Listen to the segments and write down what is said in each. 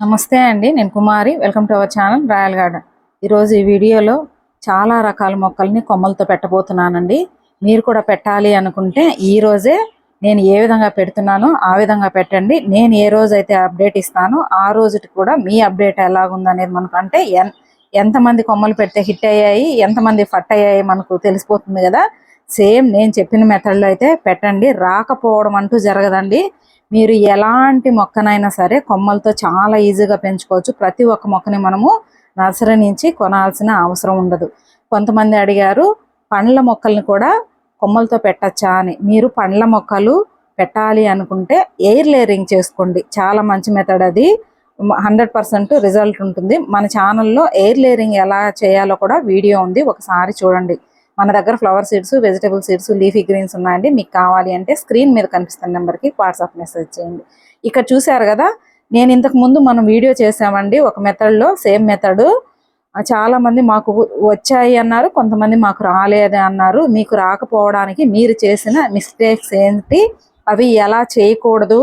నమస్తే అండి నేను Kumari. Welcome to our channel royal garden ఈరోజు ఈ వీడియోలో చాలా రకాల మొక్కల్ని కొమ్మలతో పెట్టబోతున్నానండి. మీరు కూడా పెట్టాలి అనుకుంటే ఈ రోజే నేను ఏ విధంగా పెడుతున్నానో ఆ విధంగా పెట్టండి. నేను ఏ రోజు అయితే అప్డేట్ ఇస్తానో ఆ రోజుకి కూడా మీ అప్డేట్ ఎలాగుందనేది మనకు అంటే ఎన్ ఎంతమంది కొమ్మలు పెడితే హిట్ అయ్యాయి ఎంతమంది ఫట్ అయ్యాయి మనకు తెలిసిపోతుంది కదా. సేమ్ నేను చెప్పిన మెథడ్లో అయితే పెట్టండి. రాకపోవడం అంటూ జరగదండి. మీరు ఎలాంటి మొక్కనైనా సరే కొమ్మలతో చాలా ఈజీగా పెంచుకోవచ్చు. ప్రతి ఒక్క మొక్కని మనము నర్సరీ నుంచి కొనాల్సిన అవసరం ఉండదు. కొంతమంది అడిగారు పండ్ల మొక్కల్ని కూడా కొమ్మలతో పెట్టచ్చా? అని. మీరు పండ్ల మొక్కలు పెట్టాలి అనుకుంటే ఎయిర్ లేయరింగ్ చేసుకోండి. చాలా మంచి మెథడ్ అది. హండ్రెడ్ పర్సెంట్ రిజల్ట్ ఉంటుంది. మన ఛానల్లో ఎయిర్ లేయరింగ్ ఎలా చేయాలో కూడా వీడియో ఉంది. ఒకసారి చూడండి. మన దగ్గర flower seeds vegetable seeds leafy greens ఉన్నాయండి. మీకు కావాలి అంటే స్క్రీన్ మీద కనిపిస్తున్న నెంబర్కి వాట్సాప్ మెసేజ్ చేయండి. ఇక్కడ చూశారు కదా నేను ఇంతకు ముందు మనం వీడియో చేసామండి. ఒక మెథడ్లో సేమ్ మెథడ్ చాలామంది మాకు వచ్చాయి అన్నారు కొంతమంది మాకు రాలేదు అన్నారు. మీకు రాకపోవడానికి మీరు చేసిన మిస్టేక్స్ ఏంటి అవి ఎలా చేయకూడదు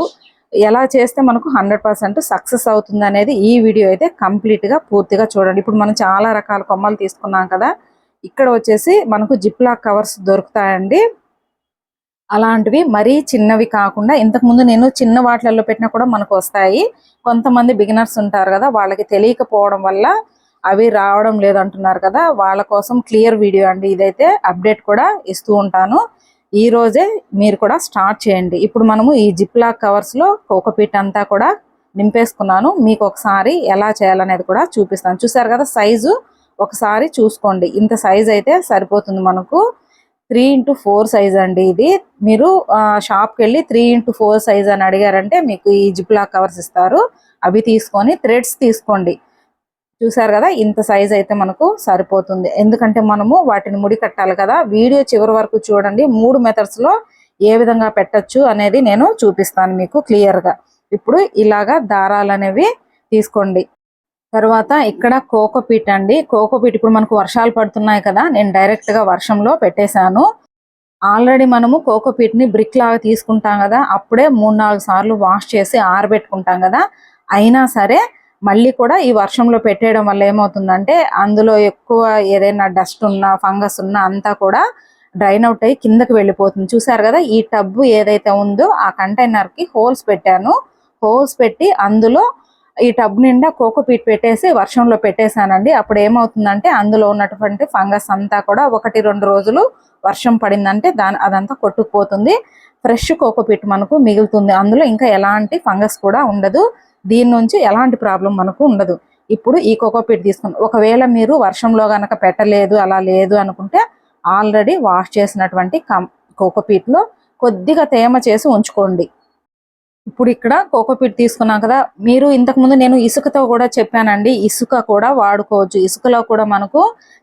ఎలా చేస్తే మనకు హండ్రెడ్ పర్సెంట్ సక్సెస్ అవుతుంది అనేది ఈ వీడియో అయితే కంప్లీట్గా పూర్తిగా చూడండి. ఇప్పుడు మనం చాలా రకాల కొమ్మలు తీసుకున్నాం కదా ఇక్కడ వచ్చేసి మనకు జిప్లాక్ కవర్స్ దొరుకుతాయండి. అలాంటివి మరీ చిన్నవి కాకుండా ఇంతకుముందు నేను చిన్న వాటిలలో పెట్టినా కూడా మనకు వస్తాయి. కొంతమంది బిగినర్స్ ఉంటారు కదా వాళ్ళకి తెలియకపోవడం వల్ల అవి రావడం లేదంటున్నారు కదా వాళ్ళ కోసం క్లియర్ వీడియో అండి. ఇదైతే అప్డేట్ కూడా ఇస్తూ ఉంటాను. ఈ రోజే మీరు కూడా స్టార్ట్ చేయండి. ఇప్పుడు మనము ఈ జిప్లాక్ కవర్స్లో కోకోపీట్ అంతా కూడా నింపేసుకున్నాను. మీకు ఒకసారి ఎలా చేయాలనేది కూడా చూపిస్తాను. చూసారు కదా సైజు ఒకసారి చూసుకోండి. ఇంత సైజ్ అయితే సరిపోతుంది మనకు. త్రీ ఇంటూ ఫోర్ సైజ్ అండి ఇది. మీరు షాప్కి వెళ్ళి త్రీ ఇంటూ ఫోర్ సైజ్ అని అడిగారంటే మీకు ఈ జిప్లా కవర్స్ ఇస్తారు. అవి తీసుకొని థ్రెడ్స్ తీసుకోండి. చూసారు కదా ఇంత సైజ్ అయితే మనకు సరిపోతుంది. ఎందుకంటే మనము వాటిని ముడి కట్టాలి కదా. వీడియో చివరి వరకు చూడండి. మూడు మెథడ్స్లో ఏ విధంగా పెట్టచ్చు అనేది నేను చూపిస్తాను మీకు క్లియర్గా. ఇప్పుడు ఇలాగా దారాలు అనేవి తీసుకోండి. తర్వాత ఇక్కడ కోకోపీట్ అండి. కోకోపీట్ ఇప్పుడు మనకు వర్షాలు పడుతున్నాయి కదా. నేను డైరెక్ట్గా వర్షంలో పెట్టేశాను. ఆల్రెడీ మనము కోకోపీట్ని బ్రిక్ లాగా తీసుకుంటాం కదా. అప్పుడే మూడు నాలుగు సార్లు వాష్ చేసి ఆరబెట్టుకుంటాం కదా. అయినా సరే మళ్ళీ కూడా ఈ వర్షంలో పెట్టేయడం వల్ల ఏమవుతుందంటే అందులో ఎక్కువ ఏదైనా డస్ట్ ఉన్నా ఫంగస్ ఉన్నా అంతా కూడా డ్రైన్ అవుట్ అయ్యి కిందకి వెళ్ళిపోతుంది. చూసారు కదా ఈ టబ్బు ఏదైతే ఉందో ఆ కంటైనర్కి హోల్స్ పెట్టాను. హోల్స్ పెట్టి అందులో ఈ టబ్ నిండా కోకోపీట్ పెట్టేసి వర్షంలో పెట్టేశానండి. అప్పుడు ఏమవుతుందంటే అందులో ఉన్నటువంటి ఫంగస్ అంతా కూడా ఒకటి రెండు రోజులు వర్షం పడిందంటే దాని అదంతా కొట్టుకుపోతుంది. ఫ్రెష్ కోకోపీట్ మనకు మిగులుతుంది. అందులో ఇంకా ఎలాంటి ఫంగస్ కూడా ఉండదు. దీని నుంచి ఎలాంటి ప్రాబ్లం మనకు ఉండదు. ఇప్పుడు ఈ కోకోపీట్ తీసుకుని ఒకవేళ మీరు వర్షంలో కనుక పెట్టలేదు అలా లేదు అనుకుంటే ఆల్రెడీ వాష్ చేసినటువంటి కం కోకోపీట్లో కొద్దిగా తేమ చేసి ఉంచుకోండి. ఇప్పుడు ఇక్కడ కోకోపీట్ తీసుకున్నాం కదా. మీరు ఇంతకు ముందు నేను ఇసుకతో కూడా చెప్పానండి. ఇసుక కూడా వాడుకోవచ్చు. ఇసుకలో కూడా మనకు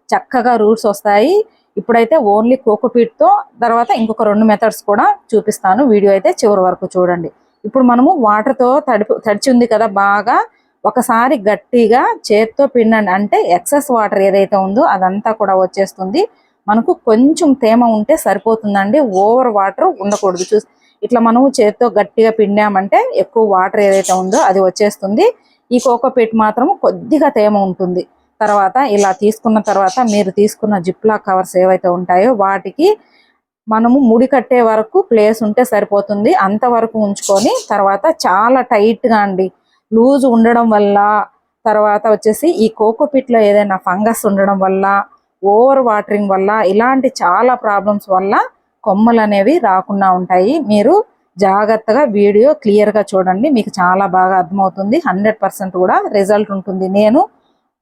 చక్కగా రూట్స్ వస్తాయి. ఇప్పుడైతే ఓన్లీ కోకోపీట్తో తర్వాత ఇంకొక రెండు మెథడ్స్ కూడా చూపిస్తాను. వీడియో అయితే చివరి వరకు చూడండి. ఇప్పుడు మనము వాటర్తో తడిపి తడిచి ఉంది కదా బాగా. ఒకసారి గట్టిగా చేత్తో పిండండి. అంటే ఎక్సెస్ వాటర్ ఏదైతే ఉందో అదంతా కూడా వచ్చేస్తుంది. మనకు కొంచెం తేమ ఉంటే సరిపోతుందండి. ఓవర్ వాటర్ ఉండకూడదు. చూసి ఇట్లా మనము చేతితో గట్టిగా పిండామంటే ఎక్కువ వాటర్ ఏదైతే ఉందో అది వచ్చేస్తుంది. ఈ కోకో కోకోపీట్ మాత్రం కొద్దిగా తేమ ఉంటుంది. తర్వాత ఇలా తీసుకున్న తర్వాత మీరు తీసుకున్న జిప్లా కవర్స్ ఏవైతే ఉంటాయో వాటికి మనము ముడి కట్టే వరకు ప్లేస్ ఉంటే సరిపోతుంది. అంతవరకు ఉంచుకొని తర్వాత చాలా టైట్గా అండి. లూజ్ ఉండడం వల్ల తర్వాత వచ్చేసి ఈ కోకోపీట్లో ఏదైనా ఫంగస్ ఉండడం వల్ల ఓవర్ వాటరింగ్ వల్ల ఇలాంటి చాలా ప్రాబ్లమ్స్ వల్ల కొమ్మలు అనేవి రాకుండా ఉంటాయి. మీరు జాగ్రత్తగా వీడియో క్లియర్గా చూడండి. మీకు చాలా బాగా అర్థమవుతుంది. హండ్రెడ్ పర్సెంట్ కూడా రిజల్ట్ ఉంటుంది. నేను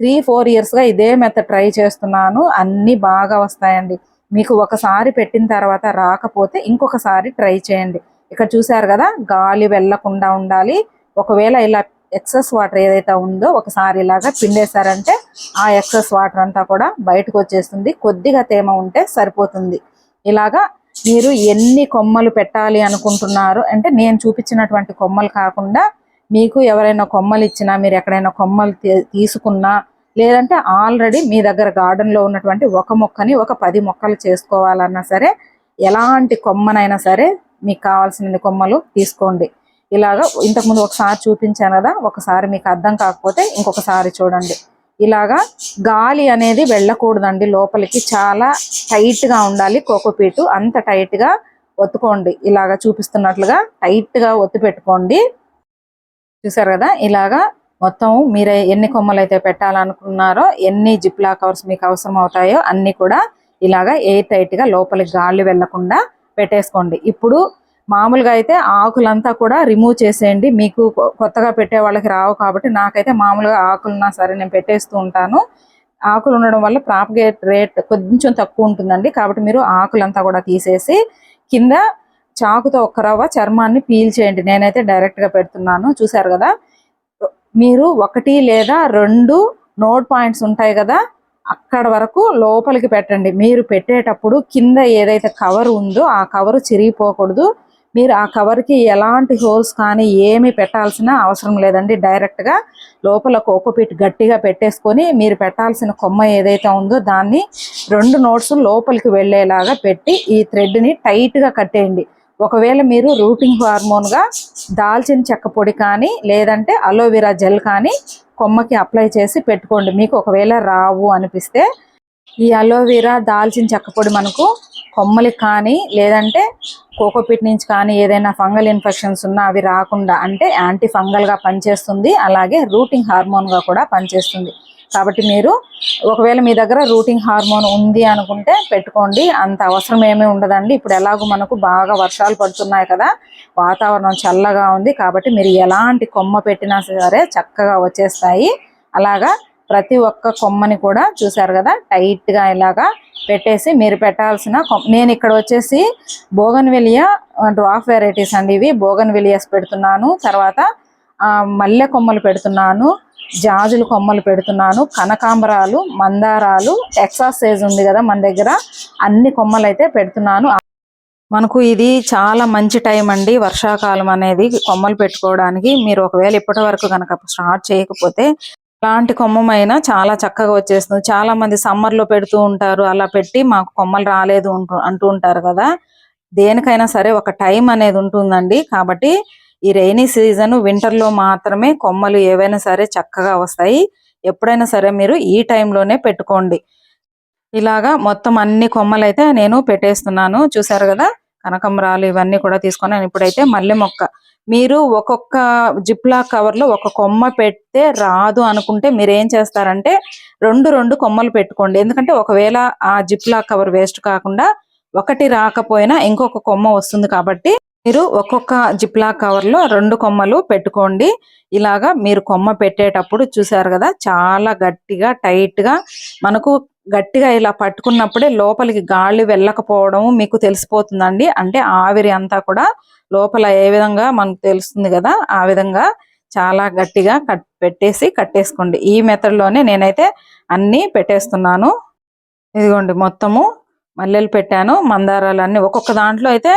త్రీ ఫోర్ ఇయర్స్గా ఇదే మెథడ్ ట్రై చేస్తున్నాను. అన్నీ బాగా వస్తాయండి. మీకు ఒకసారి పెట్టిన తర్వాత రాకపోతే ఇంకొకసారి ట్రై చేయండి. ఇక్కడ చూసారు కదా గాలి వెళ్ళకుండా ఉండాలి. ఒకవేళ ఇలా ఎక్సెస్ వాటర్ ఏదైతే ఉందో ఒకసారి ఇలాగా పిండేశారంటే ఆ ఎక్సెస్ వాటర్ అంతా కూడా బయటకు వచ్చేస్తుంది. కొద్దిగా తేమ ఉంటే సరిపోతుంది. ఇలాగా మీరు ఎన్ని కొమ్మలు పెట్టాలి అనుకుంటున్నారు? అంటే నేను చూపించినటువంటి కొమ్మలు కాకుండా మీకు ఎవరైనా కొమ్మలు ఇచ్చినా మీరు ఎక్కడైనా కొమ్మలు తీసుకున్నా లేదంటే ఆల్రెడీ మీ దగ్గర గార్డెన్లో ఉన్నటువంటి ఒక మొక్కని ఒక పది మొక్కలు చేసుకోవాలన్నా సరే ఎలాంటి కొమ్మనైనా సరే మీకు కావాల్సిన కొమ్మలు తీసుకోండి. ఇలాగ ఇంతకుముందు ఒకసారి చూపించాను కదా ఒకసారి మీకు అర్థం కాకపోతే ఇంకొకసారి చూడండి. ఇలాగా గాలి అనేది వెళ్ళకూడదండి లోపలికి. చాలా టైట్గా ఉండాలి కోకోపీటు అంత టైట్గా ఒత్తుకోండి. ఇలాగా చూపిస్తున్నట్లుగా టైట్గా ఒత్తి పెట్టుకోండి. చూసారు కదా? ఇలాగా మొత్తం మీరు ఎన్ని కొమ్మలు అయితే పెట్టాలనుకున్నారో ఎన్ని జిప్లా కవర్స్ మీకు అవసరం అవుతాయో అన్ని కూడా ఇలాగా ఎయిర్ టైట్గా లోపలికి గాలి వెళ్ళకుండా పెట్టేసుకోండి. ఇప్పుడు మామూలుగా అయితే ఆకులంతా కూడా రిమూవ్ చేసేయండి. మీకు కొ- కొత్తగా పెట్టే వాళ్ళకి రావు కాబట్టి నాకైతే మామూలుగా ఆకులున్నా సరే నేను పెట్టేస్తూ ఉంటాను. ఆకులు ఉండడం వల్ల ప్రాపగేట్ రేట్ కొంచెం తక్కువ ఉంటుందండి. కాబట్టి మీరు ఆకులంతా కూడా తీసేసి కింద చాకుతో ఒక్క రవ్వ చర్మాన్ని పీల్ చేయండి. నేనైతే డైరెక్ట్గా పెడుతున్నాను. చూసారు కదా? మీరు ఒకటి లేదా రెండు నోట్ పాయింట్స్ ఉంటాయి కదా? అక్కడ వరకు లోపలికి పెట్టండి. మీరు పెట్టేటప్పుడు కింద ఏదైతే కవర్ ఉందో ఆ కవర్ చిరిగిపోకూడదు. మీరు ఆ కవర్కి ఎలాంటి హోల్స్ కానీ ఏమి పెట్టాల్సిన అవసరం లేదండి. డైరెక్ట్గా లోపల కోకోపీట్ గట్టిగా పెట్టేసుకొని మీరు పెట్టాల్సిన కొమ్మ ఏదైతే ఉందో దాన్ని రెండు నోట్స్ లోపలికి వెళ్ళేలాగా పెట్టి ఈ థ్రెడ్ని టైట్గా కట్టేయండి. ఒకవేళ మీరు రూటింగ్ హార్మోన్గా దాల్చిన చెక్క పొడి కానీ లేదంటే అలోవెరా జెల్ కానీ కొమ్మకి అప్లై చేసి పెట్టుకోండి. మీకు ఒకవేళ రావు అనిపిస్తే ఈ అలోవెరా దాల్చిన చెక్క పొడి మనకు కొమ్మలకి కానీ లేదంటే కోకోపిట్ నుంచి కానీ ఏదైనా ఫంగల్ ఇన్ఫెక్షన్స్ ఉన్నా అవి రాకుండా అంటే యాంటీ ఫంగల్గా పనిచేస్తుంది. అలాగే రూటింగ్ హార్మోన్గా కూడా పనిచేస్తుంది. కాబట్టి మీరు ఒకవేళ మీ దగ్గర రూటింగ్ హార్మోన్ ఉంది అనుకుంటే పెట్టుకోండి. అంత అవసరం ఏమీ ఉండదండి. ఇప్పుడు ఎలాగో మనకు బాగా వర్షాలు పడుతున్నాయి కదా వాతావరణం చల్లగా ఉంది కాబట్టి మీరు ఎలాంటి కొమ్మ పెట్టినా సరే చక్కగా వచ్చేస్తాయి. అలాగా ప్రతి ఒక్క కొమ్మని కూడా చూసారు కదా? టైట్గా ఇలాగా పెట్టేసి మీరు పెట్టాల్సిన నేను ఇక్కడ వచ్చేసి బోగన్ వెలియా వెరైటీస్ అండి ఇవి. బోగన్వెలియాస్ పెడుతున్నాను. తర్వాత మల్లె కొమ్మలు పెడుతున్నాను. జాజులు కొమ్మలు పెడుతున్నాను. కనకాంబరాలు మందారాలు ఎక్సాస్ సైజ్ ఉంది కదా మన దగ్గర. అన్ని కొమ్మలు అయితే పెడుతున్నాను. మనకు ఇది చాలా మంచి టైం అండి వర్షాకాలం అనేది కొమ్మలు పెట్టుకోవడానికి. మీరు ఒకవేళ ఇప్పటి వరకు కనుక స్టార్ట్ చేయకపోతే లాంటి కొమ్మమైనా చాలా చక్కగా వచ్చేస్తుంది. చాలా మంది సమ్మర్లో పెడుతూ ఉంటారు. అలా పెట్టి మాకు కొమ్మలు రాలేదు అంటూ ఉంటారు కదా. దేనికైనా సరే ఒక టైం అనేది ఉంటుందండి. కాబట్టి ఈ రైనీ సీజన్ వింటర్లో మాత్రమే కొమ్మలు ఏవైనా సరే చక్కగా వస్తాయి. ఎప్పుడైనా సరే మీరు ఈ టైంలోనే పెట్టుకోండి. ఇలాగా మొత్తం అన్ని కొమ్మలు అయితే నేను పెట్టేస్తున్నాను. చూసారు కదా? కనకంబరాలు ఇవన్నీ కూడా తీసుకున్నాను ఇప్పుడైతే మల్లె మొక్క. మీరు ఒక్కొక్క జిప్లా కవర్లో ఒక కొమ్మ పెడితే రాదు అనుకుంటే మీరు ఏం చేస్తారంటే రెండు రెండు కొమ్మలు పెట్టుకోండి. ఎందుకంటే ఒకవేళ ఆ జిప్లా కవర్ వేస్ట్ కాకుండా ఒకటి రాకపోయినా ఇంకొక కొమ్మ వస్తుంది కాబట్టి మీరు ఒక్కొక్క జిప్లా కవర్లో రెండు కొమ్మలు పెట్టుకోండి. ఇలాగా మీరు కొమ్మ పెట్టేటప్పుడు చూసారు కదా చాలా గట్టిగా టైట్గా మనకు గట్టిగా ఇలా పట్టుకున్నప్పుడే లోపలికి గాలి వెళ్ళకపోవడం మీకు తెలిసిపోతుందండి. అంటే ఆవిరి అంతా కూడా లోపల ఏ విధంగా మనకు తెలుస్తుంది కదా ఆ విధంగా చాలా గట్టిగా కట్ పెట్టేసి కట్టేసుకోండి. ఈ మెథడ్లోనే నేనైతే అన్నీ పెట్టేస్తున్నాను. ఇదిగోండి మొత్తము మల్లెలు పెట్టాను మందారాలు అన్నీ ఒక్కొక్క దాంట్లో అయితే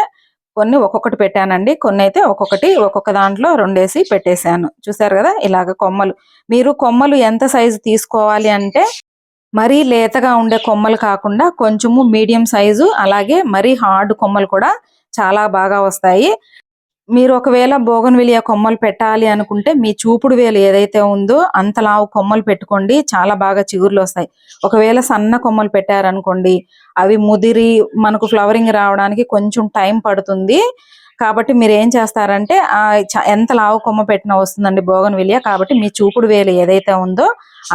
కొన్ని ఒక్కొక్కటి పెట్టానండి. కొన్ని అయితే ఒక్కొక్కటి ఒక్కొక్క దాంట్లో రెండేసి పెట్టేశాను. చూసారు కదా ఇలాగ కొమ్మలు. మీరు కొమ్మలు ఎంత సైజు తీసుకోవాలి అంటే మరీ లేతగా ఉండే కొమ్మలు కాకుండా కొంచెము మీడియం సైజు అలాగే మరీ హార్డ్ కొమ్మలు కూడా చాలా బాగా వస్తాయి. మీరు ఒకవేళ బోగన్విలియా కొమ్మలు పెట్టాలి అనుకుంటే మీ చూపుడు వేలు ఏదైతే ఉందో అంత లావు కొమ్మలు పెట్టుకోండి చాలా బాగా చిగుర్లు వస్తాయి. ఒకవేళ సన్న కొమ్మలు పెట్టారనుకోండి అవి ముదిరి మనకు ఫ్లవరింగ్ రావడానికి కొంచెం టైం పడుతుంది. కాబట్టి మీరు ఏం చేస్తారంటే ఎంత లావు కొమ్మ పెట్టినా వస్తుందండి బోగన్ విలియ కాబట్టి మీ చూపుడు వేలు ఏదైతే ఉందో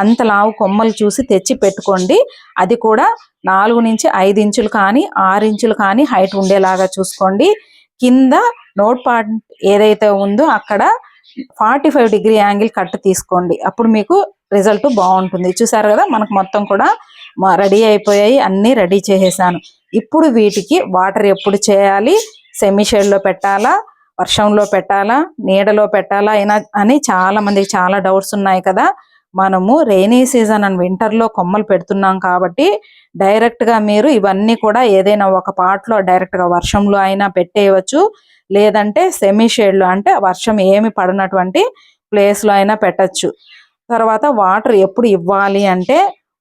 అంత లావు కొమ్మలు చూసి తెచ్చి పెట్టుకోండి. అది కూడా నాలుగు నుంచి ఐదు ఇంచులు కానీ ఆరు ఇంచులు కానీ హైట్ ఉండేలాగా చూసుకోండి. కింద నోట్ పాయింట్ ఏదైతే ఉందో అక్కడ forty five degree angle cut తీసుకోండి. అప్పుడు మీకు రిజల్ట్ బాగుంటుంది. చూసారు కదా మనకు మొత్తం కూడా రెడీ అయిపోయాయి. అన్ని రెడీ చేసేసాను. ఇప్పుడు వీటికి వాటర్ ఎప్పుడు చేయాలి? సెమీ షేడ్లో పెట్టాలా వర్షంలో పెట్టాలా నీడలో పెట్టాలా అయినా అని చాలా మందికి చాలా డౌట్స్ ఉన్నాయి కదా. మనము రెయినీ సీజన్ అండ్ వింటర్లో కొమ్మలు పెడుతున్నాం కాబట్టి డైరెక్ట్గా మీరు ఇవన్నీ కూడా ఏదైనా ఒక పాట్లో డైరెక్ట్గా డైరెక్ట్గా వర్షంలో అయినా పెట్టేయవచ్చు. లేదంటే సెమీ షేడ్ అంటే వర్షం ఏమి పడినటువంటి ప్లేస్లో అయినా పెట్టచ్చు. తర్వాత వాటర్ ఎప్పుడు ఇవ్వాలి అంటే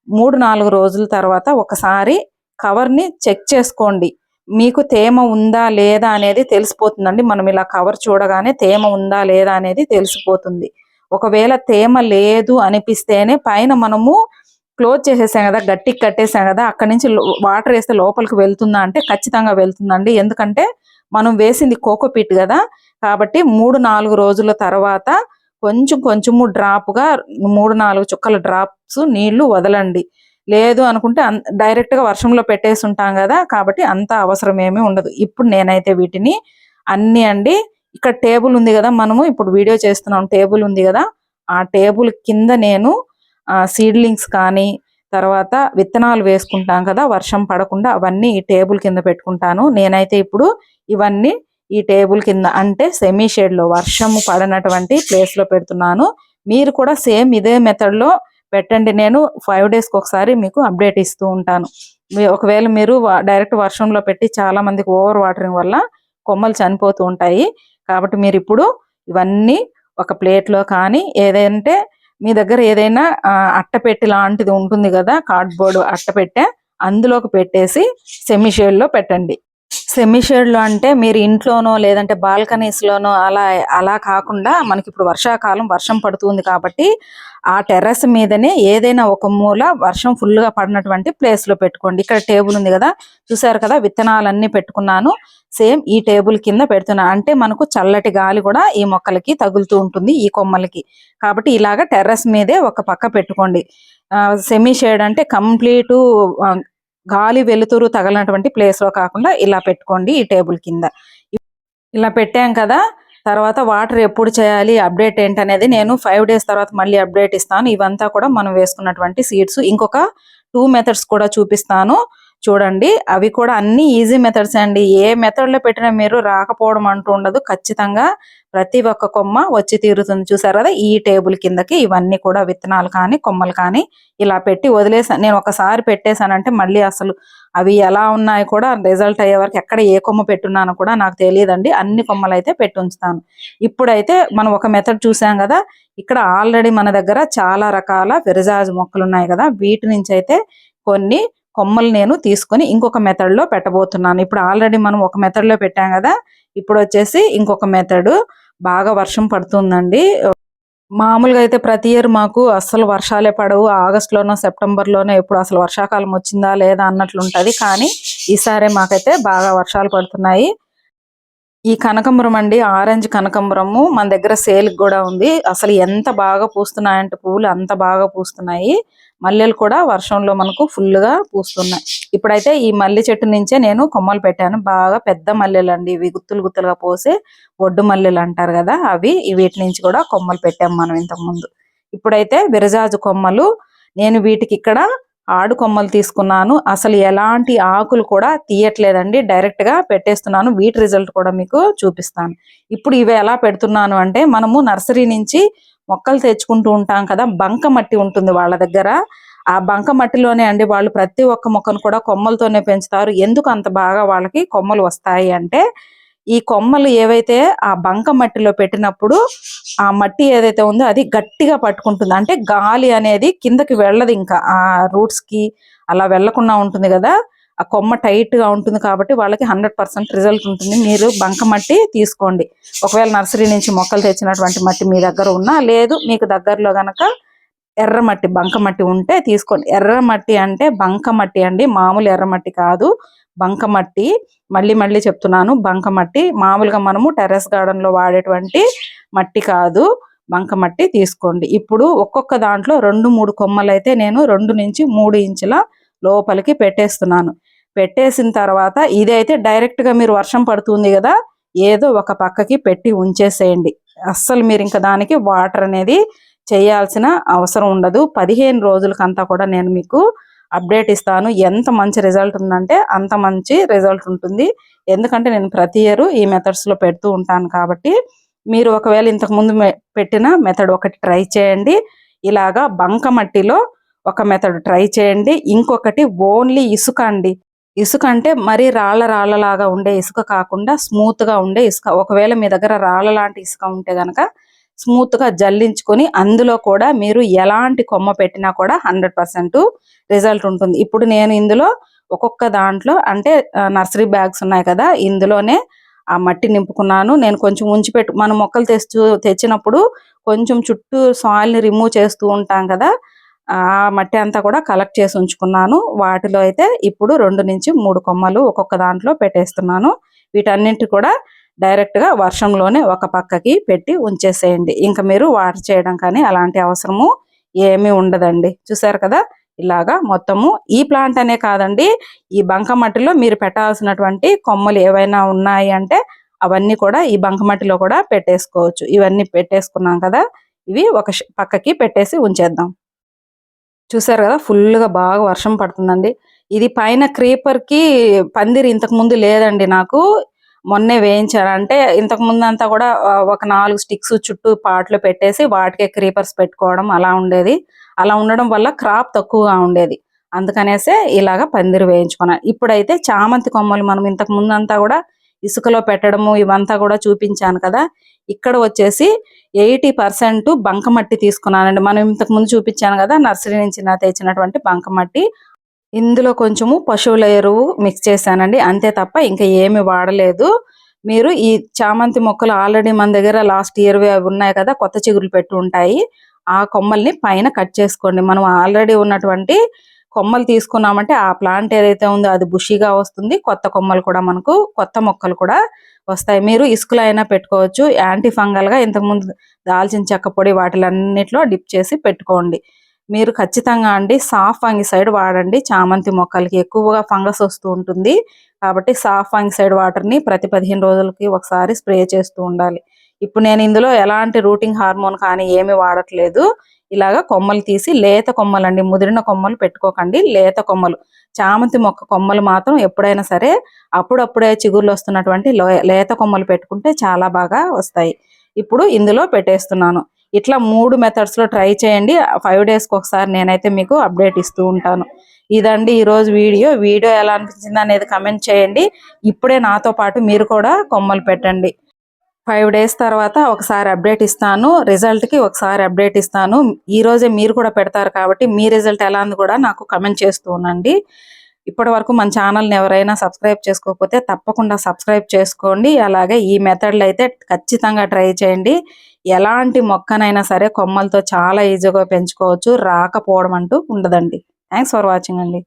మూడు నాలుగు రోజుల తర్వాత ఒకసారి కవర్ని చెక్ చేసుకోండి. మీకు తేమ ఉందా లేదా అనేది తెలిసిపోతుందండి. మనం ఇలా కవర్ చూడగానే తేమ ఉందా లేదా అనేది తెలిసిపోతుంది. ఒకవేళ తేమ లేదు అనిపిస్తేనే పైన మనము క్లోజ్ చేసేసాం కదా గట్టికి కట్టేసాం కదా అక్కడి నుంచి వాటర్ వేస్తే లోపలికి వెళ్తుందా అంటే ఖచ్చితంగా వెళ్తుందండి. ఎందుకంటే మనం వేసింది కోకోపీట్ కదా. కాబట్టి మూడు నాలుగు రోజుల తర్వాత కొంచెం కొంచెము డ్రాప్గా మూడు నాలుగు చుక్కల డ్రాప్స్ నీళ్ళు వదలండి. లేదు అనుకుంటే డైరెక్ట్గా వర్షంలో పెట్టేసి ఉంటాం కదా కాబట్టి అంత అవసరం ఏమీ ఉండదు. ఇప్పుడు నేనైతే వీటిని అన్ని అండి ఇక్కడ టేబుల్ ఉంది కదా మనము ఇప్పుడు వీడియో చేస్తున్నాం టేబుల్ ఉంది కదా ఆ టేబుల్ కింద నేను సీడ్లింగ్స్ కానీ తర్వాత విత్తనాలు వేసుకుంటాం కదా వర్షం పడకుండా అవన్నీ ఈ టేబుల్ కింద పెట్టుకుంటాను. నేనైతే ఇప్పుడు ఇవన్నీ ఈ టేబుల్ కింద అంటే సెమీ షేడ్లో వర్షము పడనటువంటి ప్లేస్లో పెడుతున్నాను. మీరు కూడా సేమ్ ఇదే మెథడ్లో పెట్టండి. నేను ఫైవ్ డేస్కి ఒకసారి మీకు అప్డేట్ ఇస్తూ ఉంటాను. ఒకవేళ మీరు డైరెక్ట్ వర్షంలో పెట్టి చాలా మందికి ఓవర్ వాటరింగ్ వల్ల కొమ్మలు చనిపోతూ ఉంటాయి. కాబట్టి మీరు ఇప్పుడు ఇవన్నీ ఒక ప్లేట్లో కానీ ఏదంటే మీ దగ్గర ఏదైనా అట్టపెట్టి లాంటిది ఉంటుంది కదా కార్డ్బోర్డ్ అట్టపెట్టె అందులోకి పెట్టేసి సెమీ లో పెట్టండి. సెమీ షేడ్లో అంటే మీరు ఇంట్లోనో లేదంటే బాల్కనీస్ లోనో అలా అలా కాకుండా మనకి ఇప్పుడు వర్షాకాలం వర్షం పడుతుంది కాబట్టి ఆ టెర్రస్ మీదనే ఏదైనా ఒక మూల వర్షం ఫుల్గా పడినటువంటి ప్లేస్లో పెట్టుకోండి. ఇక్కడ టేబుల్ ఉంది కదా చూసారు కదా విత్తనాలన్నీ పెట్టుకున్నాను. సేమ్ ఈ టేబుల్ కింద పెడుతున్నా. అంటే మనకు చల్లటి గాలి కూడా ఈ మొక్కలకి తగులుతూ ఉంటుంది ఈ కొమ్మలకి. కాబట్టి ఇలాగ టెర్రస్ మీదే ఒక పక్క పెట్టుకోండి. సెమీ షేడ్ అంటే కంప్లీట్ గాలి వెలుతురు తగలనటువంటి ప్లేస్లో కాకుండా ఇలా పెట్టుకోండి ఈ టేబుల్ కింద. ఇలా పెట్టాం కదా తర్వాత వాటర్ ఎప్పుడు చేయాలి అప్డేట్ ఏంటనేది నేను ఫైవ్ డేస్ తర్వాత మళ్ళీ అప్డేట్ ఇస్తాను. ఇవంతా కూడా మనం వేసుకున్నటువంటి సీడ్స్ ఇంకొక టూ మెథడ్స్ కూడా చూపిస్తాను. చూడండి అవి కూడా అన్ని ఈజీ మెథడ్స్ అండి. ఏ మెథడ్లో పెట్టినా మీరు రాకపోవడం అంటూ ఉండదు. ఖచ్చితంగా ప్రతి ఒక్క కొమ్మ వచ్చి తీరుతుంది. చూసారు కదా ఈ టేబుల్ కిందకి ఇవన్నీ కూడా విత్తనాలు కానీ కొమ్మలు కానీ ఇలా పెట్టి వదిలేసాను నేను ఒకసారి పెట్టేశానంటే మళ్ళీ అసలు అవి ఎలా ఉన్నాయి కూడా రిజల్ట్ అయ్యే వరకు ఎక్కడ ఏ కొమ్మ పెట్టున్నానో కూడా నాకు తెలియదండి. అన్ని కొమ్మలు అయితే పెట్టి ఉంచుతాను. ఇప్పుడైతే మనం ఒక మెథడ్ చూసాం కదా ఇక్కడ ఆల్రెడీ మన దగ్గర చాలా రకాల విరజాజు మొక్కలు ఉన్నాయి కదా. వీటి నుంచి అయితే కొన్ని కొమ్మలు నేను తీసుకొని ఇంకొక మెథడ్లో పెట్టబోతున్నాను. ఇప్పుడు ఆల్రెడీ మనం ఒక మెథడ్లో పెట్టాం కదా ఇప్పుడు వచ్చేసి ఇంకొక మెథడ్ బాగా వర్షం పడుతుందండి. మామూలుగా అయితే ప్రతి ఇయర్ మాకు అస్సలు వర్షాలే పడవు. ఆగస్టులోనో సెప్టెంబర్లోనో ఎప్పుడు అసలు వర్షాకాలం వచ్చిందా లేదా అన్నట్లు ఉంటది కానీ ఈసారి మాకైతే బాగా వర్షాలు పడుతున్నాయి. ఈ కనకంబరం అండి ఆరెంజ్ కనకంబరము. మన దగ్గర సేల్ కూడా ఉంది. అసలు ఎంత బాగా పూస్తున్నాయంటే పువ్వులు అంత బాగా పూస్తున్నాయి. మల్లెలు కూడా వర్షంలో మనకు ఫుల్గా పూస్తున్నాయి. ఇప్పుడైతే ఈ మల్లె చెట్టు నుంచే నేను కొమ్మలు పెట్టాను. బాగా పెద్ద మల్లెలు అండి. ఇవి గుత్తులు గుత్తులుగా పోసే ఒడ్డు మల్లెలు అంటారు కదా అవి. వీటి నుంచి కూడా కొమ్మలు పెట్టాము మనం ఇంతకు ముందు. ఇప్పుడైతే విరజాజు కొమ్మలు. నేను వీటికి ఇక్కడ ఆడు కొమ్మలు తీసుకున్నాను. అసలు ఎలాంటి ఆకులు కూడా తీయట్లేదండి. డైరెక్ట్గా పెట్టేస్తున్నాను. వీటి రిజల్ట్ కూడా మీకు చూపిస్తాను. ఇప్పుడు ఇవి ఎలా పెడుతున్నాను అంటే మనము నర్సరీ నుంచి మొక్కలు తెచ్చుకుంటూ ఉంటాం కదా బంక మట్టి ఉంటుంది వాళ్ళ దగ్గర. ఆ బంక మట్టిలోనే అండి వాళ్ళు ప్రతి ఒక్క మొక్కను కూడా కొమ్మలతోనే పెంచుతారు. ఎందుకు అంత బాగా వాళ్ళకి కొమ్మలు వస్తాయి అంటే ఈ కొమ్మలు ఏవైతే ఆ బంక మట్టిలో పెట్టినప్పుడు ఆ మట్టి ఏదైతే ఉందో అది గట్టిగా పట్టుకుంటుంది. అంటే గాలి అనేది కిందకి వెళ్ళదు ఇంకా. ఆ రూట్స్కి అలా వెళ్ళకుండా ఉంటుంది కదా. ఆ కొమ్మ టైట్గా ఉంటుంది కాబట్టి వాళ్ళకి హండ్రెడ్ పర్సెంట్ రిజల్ట్ ఉంటుంది. మీరు బంక మట్టి తీసుకోండి. ఒకవేళ నర్సరీ నుంచి మొక్కలు తెచ్చినటువంటి మట్టి మీ దగ్గర ఉన్నా లేదు మీకు దగ్గరలో గనక ఎర్రమట్టి బంకమట్టి ఉంటే తీసుకోండి. ఎర్రమట్టి అంటే బంకమట్టి అండి. మామూలు ఎర్రమట్టి కాదు. బంకమట్టి మళ్ళీ మళ్ళీ చెప్తున్నాను బంకమట్టి మామూలుగా మనము టెర్రస్ గార్డెన్లో వాడేటువంటి మట్టి కాదు. బంకమట్టి తీసుకోండి. ఇప్పుడు ఒక్కొక్క దాంట్లో రెండు మూడు కొమ్మలు అయితే నేను రెండు నుంచి మూడు ఇంచుల లోపలికి పెట్టేస్తున్నాను. పెట్టేసిన తర్వాత ఇదైతే డైరెక్ట్గా మీరు వర్షం పడుతుంది కదా ఏదో ఒక పక్కకి పెట్టి ఉంచేసేయండి. అస్సలు మీరు ఇంకా దానికి వాటర్ అనేది చేయాల్సిన అవసరం ఉండదు. పదిహేను రోజులకంతా కూడా నేను మీకు అప్డేట్ ఇస్తాను. ఎంత మంచి రిజల్ట్ ఉందంటే అంత మంచి రిజల్ట్ ఉంటుంది. ఎందుకంటే నేను ప్రతి ఇయర్ ఈ మెథడ్స్లో పెడుతూ ఉంటాను కాబట్టి మీరు ఒకవేళ ఇంతకు ముందు పెట్టిన మెథడ్ ఒకటి ట్రై చేయండి. ఇలాగా బంక మట్టిలో ఒక మెథడ్ ట్రై చేయండి. ఇంకొకటి ఓన్లీ ఇసుక అండి. ఇసుక అంటే మరీ రాళ్ళ రాళ్ళలాగా ఉండే ఇసుక కాకుండా స్మూత్గా ఉండే ఇసుక. ఒకవేళ మీ దగ్గర రాళ్ళ లాంటి ఇసుక ఉంటే కనుక స్మూత్గా జల్లించుకొని అందులో కూడా మీరు ఎలాంటి కొమ్మ పెట్టినా కూడా హండ్రెడ్ పర్సెంట్ రిజల్ట్ ఉంటుంది. ఇప్పుడు నేను ఇందులో ఒక్కొక్క దాంట్లో అంటే నర్సరీ బ్యాగ్స్ ఉన్నాయి కదా ఇందులోనే ఆ మట్టి నింపుకున్నాను. నేను కొంచెం ఉంచి పెట్టు మనం మొక్కలు తెచ్చు తెచ్చినప్పుడు కొంచెం చుట్టూ సాయిల్ని రిమూవ్ చేస్తూ ఉంటాం కదా ఆ మట్టి అంతా కూడా కలెక్ట్ చేసి ఉంచుకున్నాను. వాటిలో అయితే ఇప్పుడు రెండు నుంచి మూడు కొమ్మలు ఒక్కొక్క దాంట్లో పెట్టేస్తున్నాను. వీటన్నింటి కూడా డైరెక్ట్గా వర్షంలోనే ఒక పక్కకి పెట్టి ఉంచేసేయండి. ఇంకా మీరు వాటర్ చేయడం కానీ అలాంటి అవసరము ఏమీ ఉండదండి. చూసారు కదా? ఇలాగా మొత్తము ఈ ప్లాంట్ అనే కాదండి. ఈ బంకమట్టిలో మీరు పెట్టాల్సినటువంటి కొమ్మలు ఏవైనా ఉన్నాయి అంటే అవన్నీ కూడా ఈ బంకమట్టిలో కూడా పెట్టేసుకోవచ్చు. ఇవన్నీ పెట్టేసుకున్నాం కదా? ఇవి ఒక పక్కకి పెట్టేసి ఉంచేద్దాం. చూసారు కదా? ఫుల్గా బాగా వర్షం పడుతుందండి. ఇది పైన క్రీపర్కి పందిరి ఇంతకు ముందు లేదండి నాకు. మొన్నే వేయించారు. అంటే ఇంతకు ముందు అంతా కూడా ఒక నాలుగు స్టిక్స్ చుట్టూ పాటలు పెట్టేసి వాటికే క్రీపర్స్ పెట్టుకోవడం అలా ఉండేది. అలా ఉండడం వల్ల క్రాప్ తక్కువగా ఉండేది. అందుకనేసే ఇలాగ పందిరి వేయించుకున్నాను ఇప్పుడైతే చామంతి కొమ్మలు మనం ఇంతకు ముందు కూడా ఇసుకలో పెట్టడము ఇవంతా కూడా చూపించాను కదా. ఇక్కడ వచ్చేసి ఎయిటీ పర్సెంట్ బంకమట్టి తీసుకున్నానండి. మనం ఇంతకు ముందు చూపించాను కదా నర్సరీ నుంచి నా తెచ్చినటువంటి బంకమట్టి. ఇందులో కొంచెము పశువుల ఎరువు మిక్స్ చేశానండి. అంతే తప్ప ఇంకా ఏమి వాడలేదు. మీరు ఈ చామంతి మొక్కలు ఆల్రెడీ మన దగ్గర లాస్ట్ ఇయర్ అవి ఉన్నాయి కదా కొత్త చిగురులు పెట్టి ఉంటాయి. ఆ కొమ్మల్ని పైన కట్ చేసుకోండి. మనం ఆల్రెడీ ఉన్నటువంటి కొమ్మలు తీసుకున్నామంటే ఆ ప్లాంట్ ఏదైతే ఉందో అది బుషీగా వస్తుంది. కొత్త కొమ్మలు కూడా మనకు కొత్త మొక్కలు కూడా వస్తాయి. మీరు ఇసుకలో అయినా పెట్టుకోవచ్చు. యాంటీ ఫంగల్గా ఇంతకు ముందు దాల్చిన చెక్క పొడి వాటిలన్నిటిలో డిప్ చేసి పెట్టుకోండి. మీరు ఖచ్చితంగా అండి సాఫ్ సైడ్ వాడండి. చామంతి మొక్కలకి ఎక్కువగా ఫంగస్ వస్తూ ఉంటుంది. కాబట్టి సాఫ్ సైడ్ వాటర్ని ప్రతి పదిహేను రోజులకి ఒకసారి స్ప్రే చేస్తూ ఉండాలి. ఇప్పుడు నేను ఇందులో ఎలాంటి రూటింగ్ హార్మోన్ కానీ ఏమి వాడట్లేదు. ఇలాగా కొమ్మలు తీసి లేత కొమ్మలు అండి ముదిరిన కొమ్మలు పెట్టుకోకండి. లేత కొమ్మలు. చామంతి మొక్క కొమ్మలు మాత్రం ఎప్పుడైనా సరే అప్పుడప్పుడే చిగుర్లు వస్తున్నటువంటి లేత కొమ్మలు పెట్టుకుంటే చాలా బాగా వస్తాయి. ఇప్పుడు ఇందులో పెట్టేస్తున్నాను. ఇట్లా మూడు మెథడ్స్లో ట్రై చేయండి. ఫైవ్ డేస్కి ఒకసారి నేనైతే మీకు అప్డేట్ ఇస్తూ ఉంటాను. ఇదండి ఈ రోజు వీడియో. వీడియో ఎలా అనిపించింది అనేది కమెంట్ చేయండి. ఇప్పుడే నాతో పాటు మీరు కూడా కొమ్మలు పెట్టండి. ఫైవ్ డేస్ తర్వాత ఒకసారి అప్డేట్ ఇస్తాను. రిజల్ట్కి ఒకసారి అప్డేట్ ఇస్తాను. ఈ రోజే మీరు కూడా పెడతారు కాబట్టి మీ రిజల్ట్ ఎలా అని కూడా నాకు కమెంట్ చేస్తూ ఉండండి. ఇప్పటి వరకు మన ఛానల్ని ఎవరైనా సబ్స్క్రైబ్ చేసుకోకపోతే తప్పకుండా సబ్స్క్రైబ్ చేసుకోండి. అలాగే ఈ మెథడ్లు అయితే ఖచ్చితంగా ట్రై చేయండి. ఎలాంటి మొక్కనైనా సరే కొమ్మలతో చాలా ఈజీగా పెంచుకోవచ్చు. రాకపోవడం అంటూ ఉండదండి. థ్యాంక్స్ ఫర్ వాచింగ్ అండి.